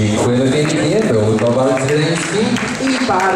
Dziękujemy pięknie, był Kowal Zeleński. I bardzo